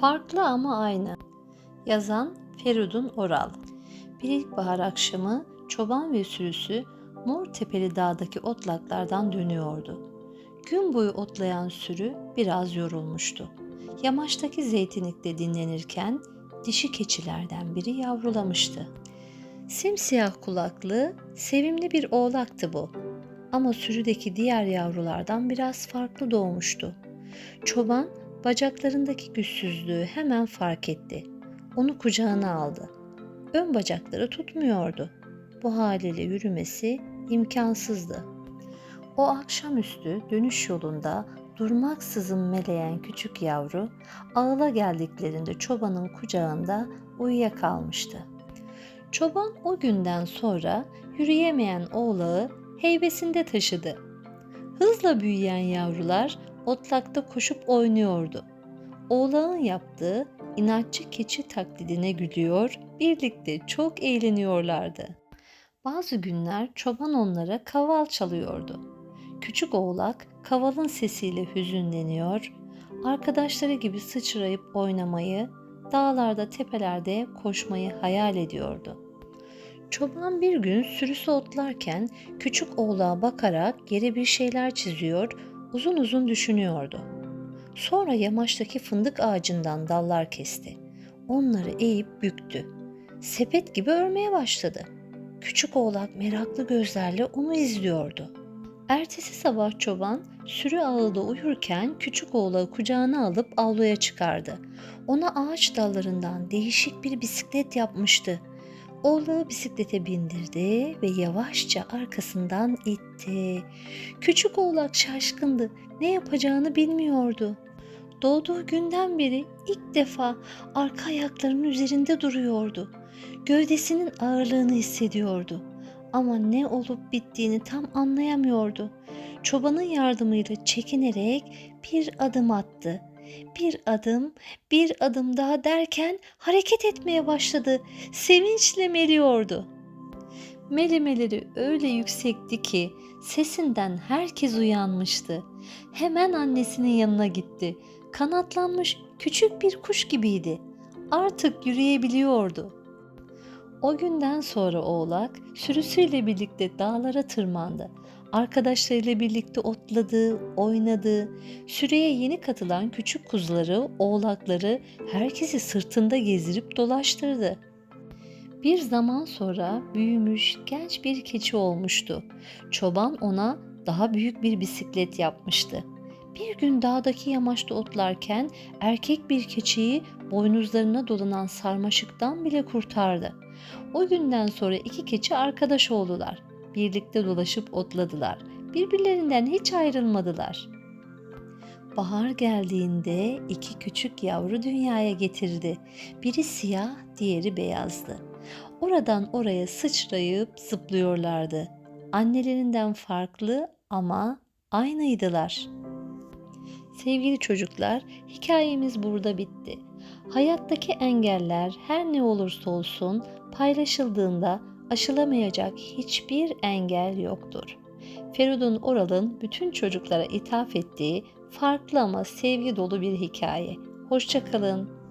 Farklı ama aynı. Yazan Feridun Oral. Bir ilkbahar akşamı çoban ve sürüsü Mor Tepeli Dağ'daki otlaklardan dönüyordu. Gün boyu otlayan sürü biraz yorulmuştu. Yamaçtaki zeytinlikte dinlenirken dişi keçilerden biri yavrulamıştı. Simsiyah kulaklı, sevimli bir oğlaktı bu. Ama sürüdeki diğer yavrulardan biraz farklı doğmuştu. Çoban bacaklarındaki güçsüzlüğü hemen fark etti. Onu kucağına aldı. Ön bacakları tutmuyordu. Bu haliyle yürümesi imkansızdı. O akşamüstü dönüş yolunda durmaksızın meleyen küçük yavru ağla geldiklerinde çobanın kucağında uyuyakalmıştı. Çoban o günden sonra yürüyemeyen oğlağı heybesinde taşıdı. Hızla büyüyen yavrular otlakta koşup oynuyordu. Oğlağın yaptığı inatçı keçi taklidine gülüyor, birlikte çok eğleniyorlardı. Bazı günler çoban onlara kaval çalıyordu. Küçük oğlak kavalın sesiyle hüzünleniyor, arkadaşları gibi sıçrayıp oynamayı, dağlarda tepelerde koşmayı hayal ediyordu. Çoban bir gün sürüsü otlarken küçük oğlağa bakarak yere bir şeyler çiziyor, uzun uzun düşünüyordu. Sonra yamaçtaki fındık ağacından dallar kesti. Onları eğip büktü. Sepet gibi örmeye başladı. Küçük oğlak meraklı gözlerle onu izliyordu. Ertesi sabah çoban sürü ağılda uyurken küçük oğlağı kucağına alıp avluya çıkardı. Ona ağaç dallarından değişik bir bisiklet yapmıştı. Oğlağı bisiklete bindirdi ve yavaşça arkasından itti. Küçük oğlak şaşkındı. Ne yapacağını bilmiyordu. Doğduğu günden beri ilk defa arka ayaklarının üzerinde duruyordu. Gövdesinin ağırlığını hissediyordu. Ama ne olup bittiğini tam anlayamıyordu. Çobanın yardımıyla çekinerek bir adım attı. Bir adım, bir adım daha derken hareket etmeye başladı. Sevinçle meliyordu. Melimeleri öyle yüksekti ki sesinden herkes uyanmıştı. Hemen annesinin yanına gitti. Kanatlanmış küçük bir kuş gibiydi. Artık yürüyebiliyordu. O günden sonra oğlak sürüsüyle birlikte dağlara tırmandı. Arkadaşlarıyla birlikte otladı, oynadı. Sürüye yeni katılan küçük kuzuları, oğlakları herkesi sırtında gezdirip dolaştırdı. Bir zaman sonra büyümüş genç bir keçi olmuştu. Çoban ona daha büyük bir bisiklet yapmıştı. Bir gün dağdaki yamaçta otlarken erkek bir keçiyi boynuzlarına dolanan sarmaşıktan bile kurtardı. O günden sonra iki keçi arkadaş oldular. Birlikte dolaşıp otladılar. Birbirlerinden hiç ayrılmadılar. Bahar geldiğinde iki küçük yavru dünyaya getirdi. Biri siyah, diğeri beyazdı. Oradan oraya sıçrayıp zıplıyorlardı. Annelerinden farklı ama aynıydılar. Sevgili çocuklar, hikayemiz burada bitti. Hayattaki engeller her ne olursa olsun paylaşıldığında aşılamayacak hiçbir engel yoktur. Feridun Oral'ın bütün çocuklara ithaf ettiği farklı ama sevgi dolu bir hikaye. Hoşçakalın.